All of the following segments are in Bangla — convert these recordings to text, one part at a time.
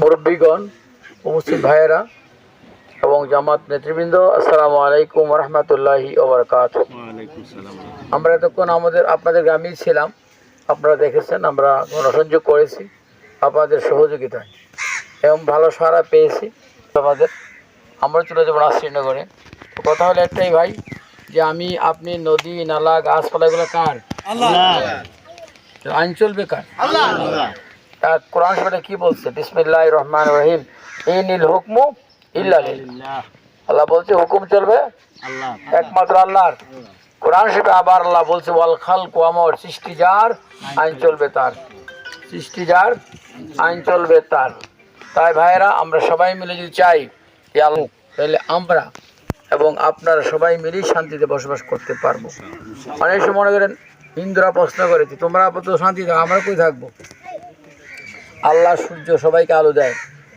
মুরব্বীগণ উপস্থিত ভাইয়েরা এবং জামাত নেতৃবৃন্দ আসসালামু আলাইকুম রহমতুল্লাহি ওবরকাত। আমরা এতক্ষণ আমাদের আপনাদের গ্রামেই ছিলাম। আপনারা দেখেছেন আমরা গণসংযোগ করেছি আপনাদের সহযোগিতায়। এবং ভালো সারা পেয়েছি আমাদের আমরা চলে যাব না শ্রীনগরে তো কথা হলো একটাই ভাই যে আমি আপনি নদী নালা গাছপালাগুলো কার? আইন চলবে কার কোরআন শরীফে কি বলছে? বিসমিল্লাহ রহমান রহিম। ইনিল হুকমু ইল্লা লিল্লাহ। আল্লাহ। বলছে হুকুম চলবে? একমাত্র আল্লাহর। কোরআন শরীফে আবার আল্লাহ বলছে ওয়াল খাল কোয়ামর সৃষ্টি যার আইন চলবে তার। সৃষ্টি যার আইন চলবে তার। তাই ভাইয়েরা আমরা সবাই মিলে যদি চাই তাহলে আমরা এবং আপনারা সবাই মিলেই শান্তিতে বসবাস করতে পারব। অনেক সময় মনে করেন হিন্দুরা প্রশ্ন করেছে তোমরা আপাতত শান্তি থাকো আমরা কই থাকব? আল্লাহ সূর্য সবাইকে আলো দেয়,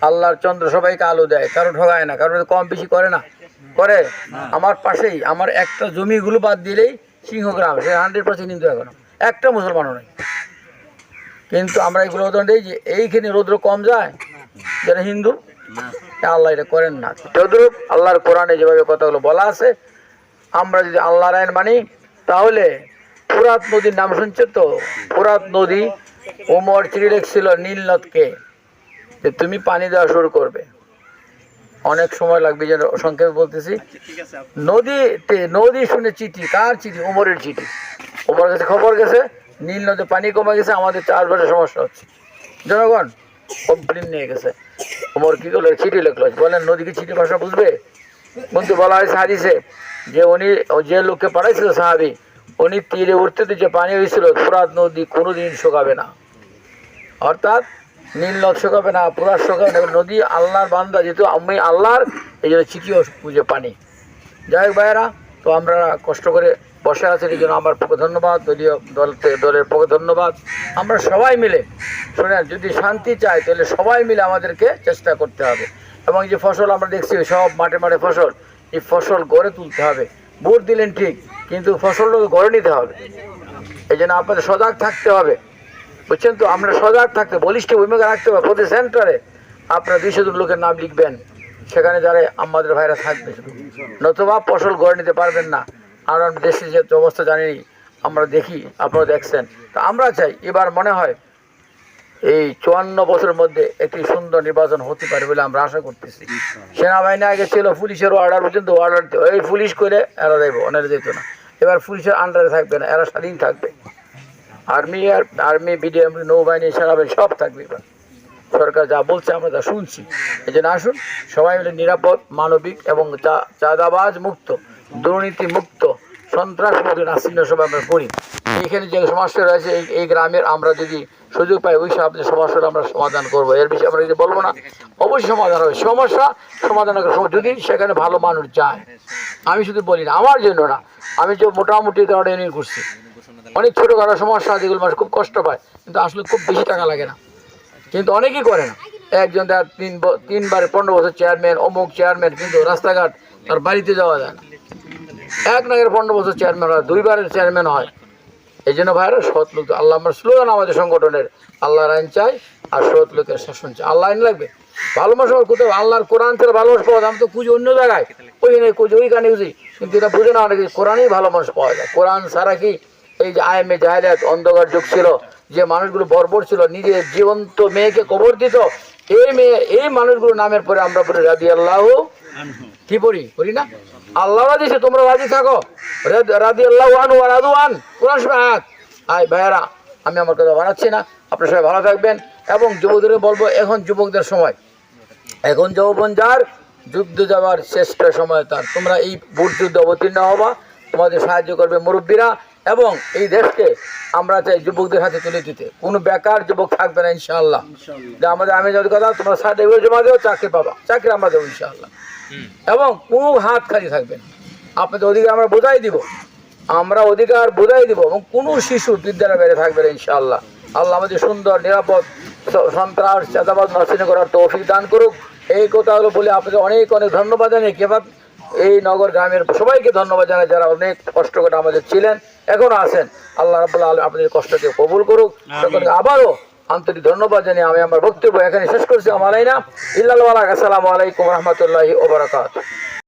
আল্লাহর চন্দ্র সবাইকে আলো দেয় কারও ঠগায় না কারও কম বেশি করে না। করে? আমার পাশেই, আমার একটা জমিগুলো বাদ দিলেই সিংহগ্রাম সে হান্ড্রেড পার্সেন্ট হিন্দু এখনও। একটা মুসলমানও নেই। কিন্তু আমরা এগুলো উদাহরণ দিই যে এইখানে রৌদ্র কম যায়, যারা হিন্দু আল্লাহ এটা করেন না। যদ্রূপ আল্লাহর কোরআনে যেভাবে কথাগুলো বলা আছে, আমরা যদি আল্লাহর আইন মানি, তাহলে পুরাত নদীর নাম শুনছে তো? পুরাত নদী ওমর চিঠি লিখছিল নীল নদকে যে তুমি পানি দেওয়া শুরু করবে। অনেক সময় লাগবে যেন সংক্ষেপে বলতেছি। নদীতে নদী শুনে চিঠি, কার চিঠি? ওমরের চিঠি। ওমর কাছে খবর গেছে, নীল নদে পানি কমে গেছে, আমাদের চাষবাসের সমস্যা হচ্ছে। জনগণ, কমপ্লেন নিয়ে গেছে। ওমর কি করল? চিঠি লিখলো। বলেন নদীকে চিঠি ভাষা বুঝবে? কিন্তু বলা হয়েছে হাদিসে যে উনি, যে লোককে পাঠাইছিল সাহাবি উনি তীরে উঠতে যে পানি হয়েছিল ফুরাত নদী কোনোদিন শুকাবে না। অর্থাৎ নীল নদ শুকাবে না, পুরাত শোকাবে না। নদী আল্লাহর বান্দা, যেহেতু আমি আল্লাহর, এই জন্য চিঠিও পুজো পানি। যাই হোক ভাইয়েরা, তো আমরা কষ্ট করে বসে আছেন এই জন্য আমার পক্ষে ধন্যবাদ, দলীয় দল দলের পক্ষে ধন্যবাদ। আমরা সবাই মিলে, শোনেন, যদি শান্তি চাই, তাহলে সবাই মিলে আমাদেরকে চেষ্টা করতে হবে। এবং যে ফসল আমরা দেখছি, সব মাঠে মাঠে ফসল, এই ফসল গড়ে তুলতে হবে। ভোট দিলেন ঠিক কিন্তু ফসলটা গড়ে নিতে হবে। এই জন্য আপনাদের সজাগ থাকতে হবে। বুঝছেন তো? আমরা সজাগ থাকতে, বলিষ্ঠ ভূমিকা রাখতে হবে। প্রতি সেন্টারে আপনারা দুইশো জন লোকের নাম লিখবেন। সেখানে যারা আমাদের ভাইরা থাকবে। নতুবা ফসল গড়ে নিতে পারবেন না। আর আমরা দেশের যে অবস্থা জানি, আমরা দেখি, আপনারা দেখছেন। তা আমরা চাই, এবার মনে হয় এই চুয়ান্ন বছরের মধ্যে একটি সুন্দর নির্বাচন হতে পারে বলে আমরা আশা করতেছি। সেনাবাহিনী আগে ছিল পুলিশের অর্ডার পর্যন্ত অর্ডার এই পুলিশ করে এরা দেবো অনেরা যেত না। এবার পুলিশের আন্ডারে থাকবে না, এরা স্বাধীন থাকবে। আর্মি আর আর্মি বিডিএম নৌবাহিনী, সেনাবাহিনী সব থাকবে এবার। সরকার যা বলছে, আমরা তা শুনছি। এই জন্য আসুন, সবাই মিলে নিরাপদ, মানবিক এবং চাঁদাবাজ মুক্ত, দুর্নীতি মুক্ত সন্ত্রাসবাদী নাসিন্য সবাই আমরা করি। এইখানে যে সমস্যা রয়েছে, এই গ্রামের আমরা যদি সুযোগ পাই, ওই সব সমস্যাটা আমরা সমাধান করব। এর বিষয়ে আমরা যদি বলব না, অবশ্যই সমাধান হবে। সমস্যা সমাধান যদি সেখানে ভালো মানুষ যায়, আমি শুধু বলি না, আমার জন্য না, আমি যে মোটামুটি তারা এনে করছি। অনেক ছোটোখাটো সমস্যা যেগুলো মানুষ খুব কষ্ট পায়, কিন্তু আসলে খুব বেশি টাকা লাগে না। কিন্তু অনেকেই করে না। একজন তার তিন তিনবার পনেরো বছর চেয়ারম্যান অমুক চেয়ারম্যান কিন্তু রাস্তাঘাট, তার বাড়িতে যাওয়া যায় না। এক নাগের পনেরো বছর চেয়ারম্যান হয়, দুইবারের চেয়ারম্যান হয়। এই জন্য ভাইরা সৎ লোক, আল্লাহ আমার স্লোগান আমাদের সংগঠনের আল্লাহর আইন চাই আর সৎ লোকের শাসন চাই। আল্লাহ আইন লাগবে? ভালোবাসা কোথাও আল্লাহর কোরআন ছাড়া ভালোবাসা পাওয়া যায়। আমি তো খুঁজি অন্য জায়গায়। ওইখানে খুঁজি ওইখানে খুঁজি। কিন্তু এটা বুঝে না অনেকে কোরআনেই ভালো মানুষ পাওয়া যায়। কোরআন ছাড়া কি এই যে আইএমএ জাহেরাত অন্ধকার যুগ ছিল, যে মানুষগুলো বর্বর ছিল, নিজের জীবন্ত মেয়েকে কবর দিত, এই মেয়ে, এই মানুষগুলো নামের পরে আমরা পড়ি রাজি আল্লাহ কি পড়ি? পড়ি না আল্লাহ দিছে তোমরা রাজি থাকো। রাজি আল্লাহ আন ওয়া রাদু আন। কোরআন আয়াত। আয় ভাইয়েরা, আমি আমার কথা বানাচ্ছি না। আপনারা সবাই ভালো থাকবেন এবং যুবকদের বলব, এখন যুবকদের সময়। এখন যৌবন যার, যুদ্ধ যাওয়ার শ্রেষ্ঠ সময় তার। তোমরা এই ভোট যুদ্ধে অবতীর্ণ হবা। তোমাদের সাহায্য করবে মুরব্বীরা এবং এই দেশকে আমরা চাই যুবকদের হাতে তুলে দিতে। কোনো বেকার যুবক থাকবে না ইনশাআল্লাহ। যে আমাদের আমি যদি কথা তোমরা সার্টিফিকেট জমা দেবো চাকরি পাবা। চাকরি আমরা দেবো ইনশাআল্লাহ। এবং কোনো হাত খালি থাকবে না আপনাদের অধিকার আমরা বোঝাই দিব। আমরা অধিকার বোঝাই দিব এবং কোনো শিশু বিদ্যালয় বেড়ে থাকবে না ইনশাআল্লাহ। আল্লাহ আমাদের সুন্দর নিরাপদ সন্ত্রাস চাঁদাবাদ নষ্ট করার তৌফিক দান করুক। এই কথাগুলো বলে আপনাদের অনেক অনেক ধন্যবাদ জানাই কেবল এই নগর গ্রামের সবাইকে ধন্যবাদ জানাই যারা অনেক কষ্ট করে আমাদের ছিলেন। এখনও আছেন। আল্লাহ রাবুল্লাহ আলম আপনাদের কষ্টকে কবুল করুক। সকলকে আবারও আন্তরিক ধন্যবাদ জানিয়ে আমি আমার বক্তব্য এখানে শেষ করছি। আমার না ইল্লাহ আসসালামু আলাইকুম রহমতুল্লাহি ওবরাকাত